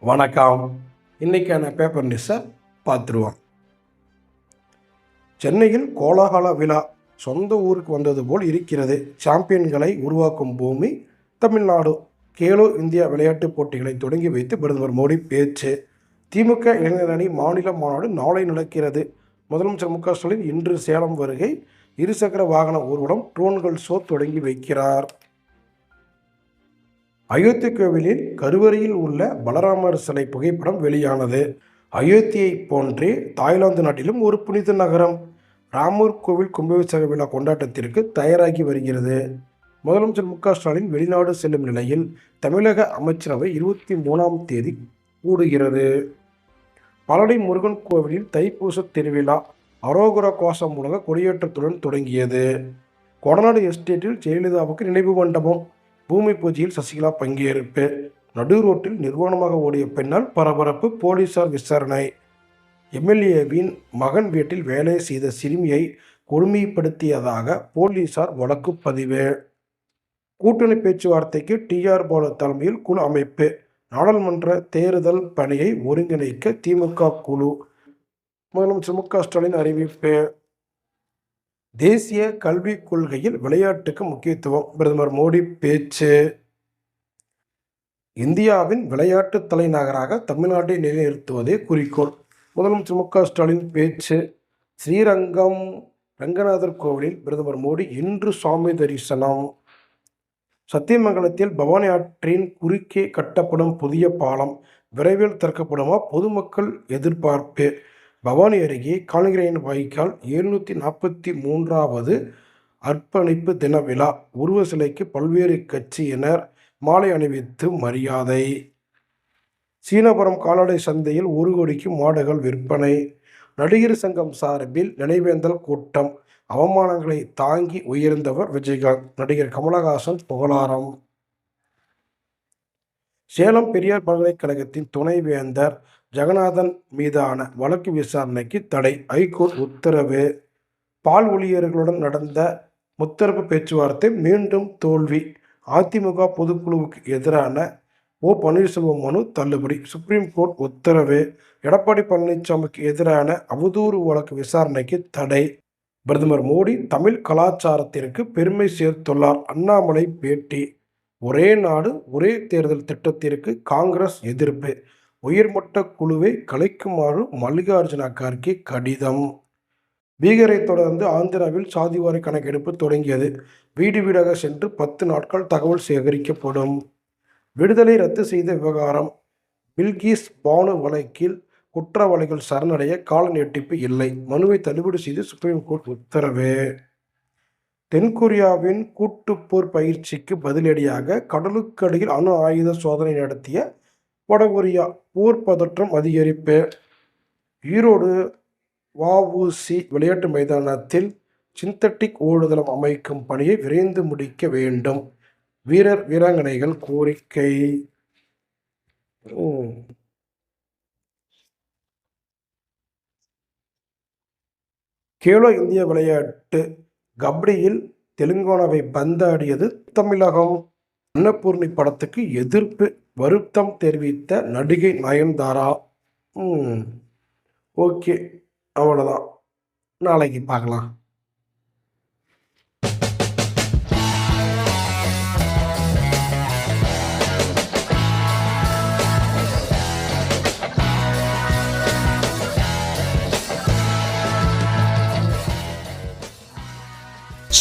வணக்கம். இன்னைக்கான பேப்பர் நியூஸை பார்த்துருவோம். சென்னையில் கோலாகல விழா சொந்த ஊருக்கு வந்தது போல் இருக்கிறது. சாம்பியன்களை உருவாக்கும் பூமி தமிழ்நாடு. கேலோ இந்தியா விளையாட்டுப் போட்டிகளை தொடங்கி வைத்து பிரதமர் மோடி பேச்சு. திமுக இளைஞர் அணி மாநில மாநாடு நாளை நடக்கிறது. முதலமைச்சர் மு க ஸ்டாலின் இன்று சேலம் வருகை இருசக்கர வாகன ஊர்வலம் ட்ரோன்கள் ஷோ தொடங்கி வைக்கிறார். அயோத்தி கோவிலில் கருவறையில் உள்ள பலராமர் சிலை புகைப்படம் வெளியானது. அயோத்தியை போன்றே தாய்லாந்து நாட்டிலும் ஒரு புனித நகரம். ராமூர் கோவில் கும்பாபிஷேக விழா கொண்டாட்டத்திற்கு தயாராகி வருகிறது. முதலமைச்சர் மு க ஸ்டாலின் வெளிநாடு செல்லும் நிலையில் தமிழக அமைச்சரவை இருபத்தி மூணாம் தேதி கூடுகிறது. பழனி முருகன் கோவிலில் தைப்பூச திருவிழா அரோகுர கோஷம் மூலக கொடியேற்றத்துடன் தொடங்கியது. கொடநாடு எஸ்டேட்டில் ஜெயலலிதாவுக்கு நினைவு மண்டபம் பூமி பூஜையில் சசிகலா பங்கேற்பு. நடு ரோட்டில் நிர்வாணமாக ஓடிய பெண்ணால் பரபரப்பு போலீசார் விசாரணை. எம்எல்ஏவின் மகன் வீட்டில் வேலை செய்த சிறுமியை கொடுமைப்படுத்தியதாக போலீசார் வழக்கு பதிவு. கூட்டணி பேச்சுவார்த்தைக்கு டிஆர் போல தலைமையில் குழு அமைப்பு. நாடாளுமன்ற தேர்தல் பணியை ஒருங்கிணைக்க திமுக குழு. முதலமைச்சர் மு க ஸ்டாலின் அறிவிப்பு. தேசிய கல்விக் கொள்கையில் விளையாட்டுக்கு முக்கியத்துவம். பிரதமர் மோடி பேச்சு. இந்தியாவின் விளையாட்டு தலைநகராக தமிழ்நாட்டை நிலைநிறுத்துவதே குறிக்கோள். முதலமைச்சர் மு க ஸ்டாலின் பேச்சு. ஸ்ரீரங்கம் ரங்கநாதர் கோவிலில் பிரதமர் மோடி இன்று சுவாமி தரிசனம். சத்தியமங்கலத்தில் பவானி ஆற்றின் குறுக்கே கட்டப்படும் புதிய பாலம். விரைவில் திறக்கப்படுமா? பொதுமக்கள் எதிர்பார்ப்பு. பவானி அருகே கால்கிரைன் வாய்க்கால் எழுநூற்றி நாற்பத்தி மூன்றாவது அர்ப்பணிப்பு தின விழா. உருவ சிலைக்கு பல்வேறு கட்சியினர் மாலை அணிவித்து மரியாதை. சீனபுரம் கால்நடை சந்தையில் ஒரு கோடிக்கு மாடுகள் விற்பனை. நடிகர் சங்கம் சார்பில் நினைவேந்தல் கூட்டம். அவமானங்களை தாங்கி உயர்ந்தவர் விஜயகாந்த். நடிகர் கமலஹாசன் புகழாரம். சேலம் பெரியார் பல்கலைக்கழகத்தின் துணைவேந்தர் ஜெகநாதன் மீதான வழக்கு விசாரணைக்கு தடை. ஐகோர்ட் உத்தரவு. பால் ஊழியர்களுடன் நடந்த முத்தரப்பு பேச்சுவார்த்தை மீண்டும் தோல்வி. அதிமுக பொதுக்குழுவுக்கு எதிரான ஓ. பன்னீர்செல்வம் மனு தள்ளுபடி. சுப்ரீம் கோர்ட் உத்தரவு. எடப்பாடி பழனிசாமிக்கு எதிரான அவதூறு வழக்கு விசாரணைக்கு தடை. பிரதமர் மோடி தமிழ் கலாச்சாரத்திற்கு பெருமை சேர்த்துள்ளார். அண்ணாமலை பேட்டி. ஒரே நாடு ஒரே தேர்தல் திட்டத்திற்கு காங்கிரஸ் எதிர்ப்பு. உயர்மட்ட குழுவை கலைக்குமாறு மல்லிகார்ஜுன கார்கே கடிதம். பீகரை தொடர்ந்து ஆந்திராவில் சாதிவாரி கணக்கெடுப்பு தொடங்கியது. வீடு வீடாக சென்று பத்து நாட்கள் தகவல் சேகரிக்கப்படும். விடுதலை ரத்து செய்த விவகாரம். பில்கிஸ் பானு வழக்கில் குற்றவாளிகள் சரணடைய கால நீட்டிப்பு இல்லை. மனுவை தள்ளுபடி செய்து சுப்ரீம் கோர்ட் உத்தரவு. தென்கொரியாவின் கூட்டுப்போர் பயிற்சிக்கு பதிலடியாக கடலுக்கடியில் அணு ஆயுத சோதனை நடத்திய வடகொரியா போர் பதற்றம் அதிகரிப்பு. ஈரோடு வஉசி விளையாட்டு மைதானத்தில் சிந்தட்டிக் ஓடுதளம் அமைக்கும் பணியை விரைந்து முடிக்க வேண்டும். வீரர் வீராங்கனைகள் கோரிக்கை. கேலோ இந்திய விளையாட்டு கபடியில் தெலுங்கானாவை பந்தாடியது தமிழகம். அன்னபூர்ணி படத்துக்கு எதிர்ப்பு வருத்தம் தெரிவித்த நடிகை நயன்தாரா. ஓகே. அவ்வளோதான் நாளைக்கு பார்க்கலாம்.